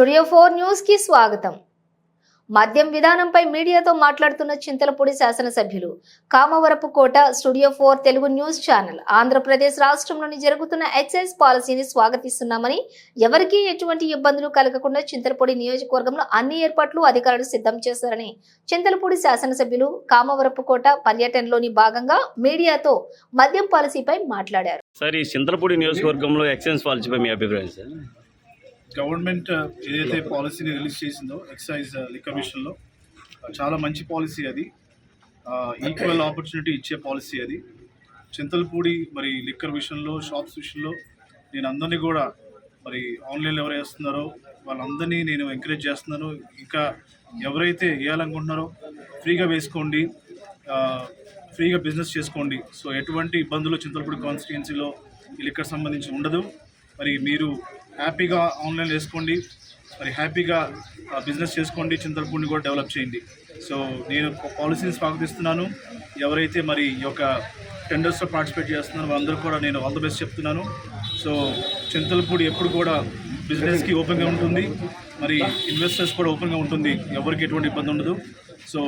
Studio four న్యూస్కి స్వాగతం. మద్యం విధానంపై మీడియాతో మాట్లాడుతున్న చింతలపూడి శాసనసభ్యులు Kamavarapu Kota studio four Telugu news channel Andhra Pradesh రాష్ట్రంలోని జరుగుతున్న ఎక్సైజ్ పాలసీని స్వాగతిస్తున్నామని ఎవరికీ ఎటువంటి ఇబ్బందులు కలగకుండా చింతలపూడి నియోజకవర్గంలో అన్ని ఏర్పాట్లు అధికారులు సిద్ధం చేశారని చింతలపూడి శాసనసభ్యులు కామవరపు కోట పర్యటనలోని భాగంగా మీడియాతో మద్యం పాలసీపై మాట్లాడారు. సార్ ఈ చింతలపూడి నియోజకవర్గంలో ఎక్సైజ్ పాలసీపై మీ అభిప్రాయం సార్? గవర్నమెంట్ ఏదైతే పాలసీని రిలీజ్ చేసిందో ఎక్సైజ్ లిక్కర్ విషయంలో చాలా మంచి పాలసీ అది. ఈక్వల్ ఆపర్చునిటీ ఇచ్చే పాలసీ అది. చింతలపూడి మరి లిక్కర్ విషయంలో షాప్స్ విషయంలో నేను అందరినీ కూడా మరి ఆన్లైన్లో ఎవరు వేస్తున్నారో వాళ్ళందరినీ నేను ఎంకరేజ్ చేస్తున్నాను. ఇంకా ఎవరైతే వేయాలనుకుంటున్నారో ఫ్రీగా వేసుకోండి. ఫ్రీగా బిజినెస్ చేసుకోండి. సో ఎటువంటి ఇబ్బందులు చింతలపూడి కాన్స్టిట్యున్సీలో ఈ లిక్కర్ సంబంధించి ఉండదు. మరి మీరు హ్యాపీగా ఆన్లైన్ వేసుకోండి మరి హ్యాపీగా బిజినెస్ చేసుకోండి చింతలపూడిని కూడా డెవలప్ చేయండి. సో నేను పాలసీని స్వాగతిస్తున్నాను. ఎవరైతే మరి ఈ యొక్క టెండర్స్లో పార్టిసిపేట్ చేస్తున్నారో వాళ్ళందరూ కూడా నేను ఆల్ ద బెస్ట్ చెప్తున్నాను. సో చింతలపూడి ఎప్పుడు కూడా బిజినెస్కి ఓపెన్గా ఉంటుంది. మరి ఇన్వెస్టర్స్ కూడా ఓపెన్గా ఉంటుంది. ఎవరికి ఎటువంటి ఇబ్బంది ఉండదు. సో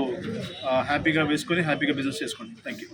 హ్యాపీగా వేసుకొని హ్యాపీగా బిజినెస్ చేసుకోండి. Thank you